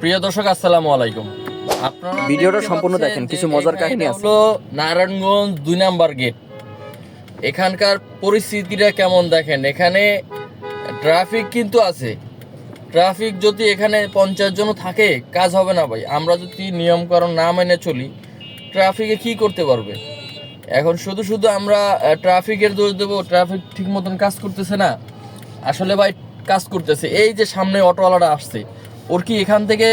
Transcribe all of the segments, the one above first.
প্রিয় দর্শক আসসালামু আলাইকুম। আপনারা ভিডিওটা সম্পূর্ণ দেখেন, কিছু মজার কাহিনী আছে। হলো নারায়ণগঞ্জ দুই নাম্বার গেট। এখানকার পরিস্থিতিটা কেমন দেখেন? এখানে ট্রাফিক কিন্তু আছে। ট্রাফিক যদি এখানে পঞ্চাশ জন থাকে কাজ হবে না ভাই। আমরা যদি নিয়মকানুন না মেনে চলি ট্রাফিকে কি করতে পারবে? এখন শুধু শুধু আমরা ট্রাফিকের দোষ দেবো ট্রাফিক ঠিক মতন কাজ করতেছে না। আসলে ভাই কাজ করতেছে। এই যে সামনে অটোওয়ালাটা আসছে ওর কি এখান থেকে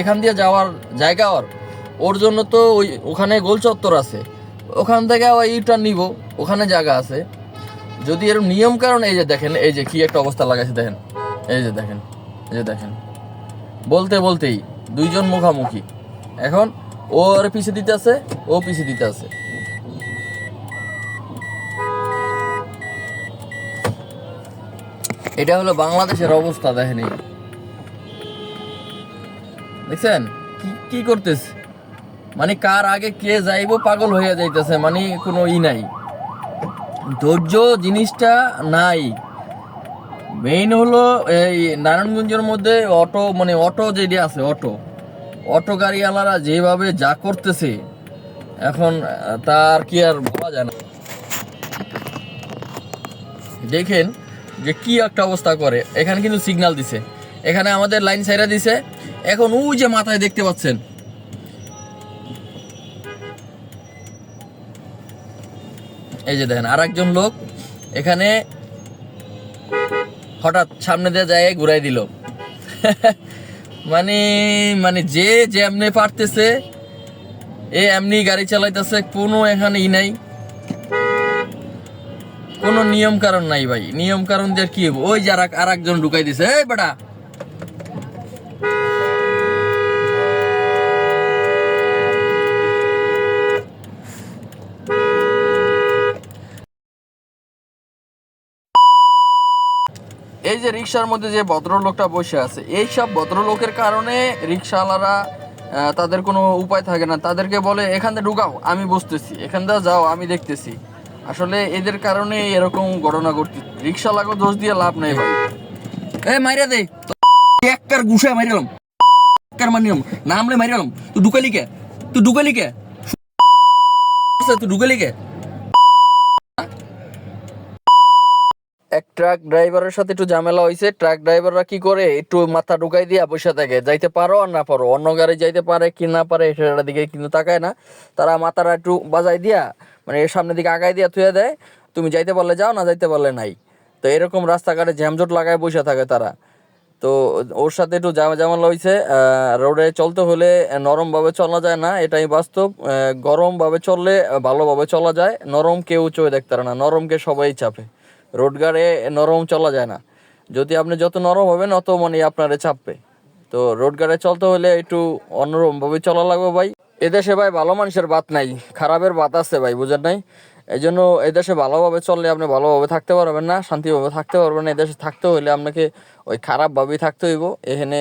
এখান দিয়ে যাওয়ার জায়গা ওর? ওর জন্য তো ওই ওখানে গোল চত্বর আছে। ওখান থেকে ওই ইউটার নিব, ওখানে জায়গা আছে। যদি এর নিয়ম কারণ, এই যে দেখেন, এই যে কি একটা অবস্থা লাগাইছে, দেখেন। এই যে দেখেন, এই যে দেখেন। বলতে বলতেই দুইজন মুখামুখি। এখন ও ওর পিছে দিতে আছে, ও পিছে দিতে আছে। এটা হলো বাংলাদেশের অবস্থা, দেখেনি দেখছেন? কি কি করতেছে? মানে কার আগে কে যাইবো পাগল হইয়া যাইতেছে মানে কোনো ই নাই। ধৈর্য জিনিসটা নাই। মেইন হলো এই নারায়ণগঞ্জের মধ্যে অটো মানে অটো যেটি আছে, অটো। অটো গাড়িওয়ালারা যেভাবে যা করতেছে, এখন তার কি আর বলা যায় না। দেখেন যে কি একটা অবস্থা করে। এখানে কিন্তু সিগন্যাল দিছে। এখানে আমাদের লাইন সাইরা দিছে। এখন ওই যে মাথায় দেখতে পাচ্ছেন। এই যে দেখেন আর একজন লোক এখানে হঠাৎ সামনে দিয়ে যায়, ঘুরাই দিল। মানে মানে যে যে এমনি পারতেছে, এ এমনি গাড়ি চালাইতেছে, কোনো এখানে ই নাই। কোনো নিয়ম কারণ নাই ভাই। নিয়ম কারণ দিয়ে কি হইব? ওই যারা আর একজন ঢুকাই দিছে, এই বেটা এই যে রিক্সার মধ্যে যে ভদ্রলোকটা বসে আছে, এই সব ভদ্রলোকের কারণে রিক্সাওয়ালারা তাদের কোনো উপায় থাকে না। তাদেরকে বলে, এখান ঢুকাও, আমি বসতেছি। এখান থেকে যাও, আমি দেখতেছি। আসলে এদের কারণে এরকম ঘটনা ঘটছে। রিক্সাওয়ালাকে দোষ দিয়ে লাভ নেই ভাই। এ, মাইরা দে। একবার গুছে মারিলাম একবার মারিলাম নামলে মারিলাম তুই ঢুকালি কে? তুই ঢুকালি কে? তুই ঢুকালি কে? ট্রাক ড্রাইভারের সাথে একটু ঝামেলা হয়েছে ট্রাক ড্রাইভাররা কি করে? একটু মাথা ঢুকাই দিয়া বসে থাকে, যাইতে পারো আর না পারো, অন্য গাড়ি যাইতে পারে কি না পারে সেটার দিকে কিন্তু তাকায় না। তারা মাথাটা একটু বাজাই দিয়া মানে এর সামনের দিকে আগাই দিয়া থুয়ে দেয়, তুমি যাইতে পারলে যাও, না যাইতে পারলে নাই। তো এরকম রাস্তাঘাটে জ্যামজট লাগায় বসে থাকে তারা। তো ওর সাথে একটু জামা জামালা হয়েছে রোডে চলতে হলে নরমভাবে চলা যায় না, এটাই বাস্তব। গরমভাবে চললে ভালোভাবে চলা যায়, নরম কেউ চোখে দেখতে পারে না, নরমকে সবাই চাপে। রোড গাড়ে নরম চলা যায় না। যদি আপনি যত নরম হবেন, অত মানে আপনারে চাপবে। তো রোড গাড়ে চলতে হলে একটু অন্যরকমভাবে চলা লাগবে ভাই। এদেশে ভাই ভালো মানুষের বাত নাই, খারাপের বাত আছে ভাই, বুঝেন নাই? এই জন্য এদেশে ভালোভাবে চললে আপনি ভালোভাবে থাকতে পারবেন না, শান্তিভাবে থাকতে পারবেন না। এদেশে থাকতে হলে আপনাকে ওই খারাপভাবেই থাকতে হইব। এখানে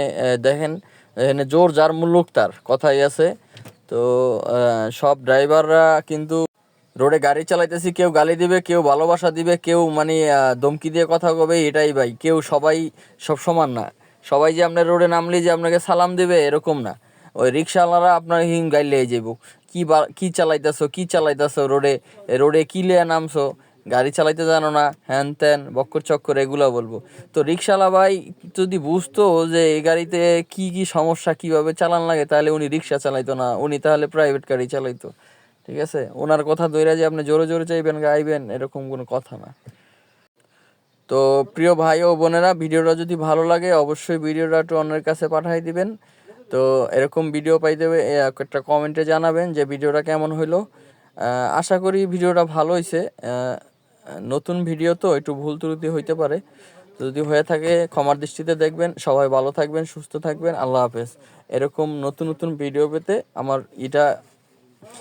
দেখেন, এখানে জোর যার মুল্লুক তার, কথাই আছে। তো সব ড্রাইভাররা কিন্তু রোডে গাড়ি চালাইতেছি, কেউ গালি দিবে, কেউ ভালোবাসা দিবে, কেউ মানে ধমকি দিয়ে কথা কবে, এটাই ভাই। কেউ সবাই সব সমান না। সবাই যে আপনার রোডে নামলে যে আপনাকে সালাম দিবে, এরকম না। ওই রিক্সাওয়ালারা আপনার হিম গাইলে যাইব কি বা- কী চালাইতেছো কী চালাইতেছো রোডে? রোডে কী লিয়ে নামছো? গাড়ি চালাইতে জানো না, হ্যান ত্যান, বক্কর চক্কর, এগুলো বলব। তো রিক্সাওয়ালা ভাই যদি বুঝতো যে এই গাড়িতে কি কি সমস্যা, কীভাবে চালান লাগে, তাহলে উনি রিক্সা চালাইতো না, উনি তাহলে প্রাইভেট গাড়ি চালাইতো। ঠিক আছে? ওনার কথা দইরা যে আপনি জোরে জোরে চাইবেন গাইবেন এরকম কোনো কথা না। তো প্রিয় ভাই ও বোনেরা ভিডিওটা যদি ভালো লাগে অবশ্যই ভিডিওটা একটু অন্যের কাছে পাঠিয়ে দিবেন। তো এরকম ভিডিও পাইতে হবে এ, একটা কমেন্টে জানাবেন যে ভিডিওটা কেমন হইল। আশা করি ভিডিওটা ভালো হয়েছে নতুন ভিডিও তো একটু ভুল ত্রুটি হইতে পারে। যদি হয়ে থাকে ক্ষমার দৃষ্টিতে দেখবেন। সবাই ভালো থাকবেন সুস্থ থাকবেন। আল্লাহ হাফেজ। এরকম নতুন নতুন ভিডিও পেতে আমার এটা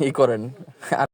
ই করেন।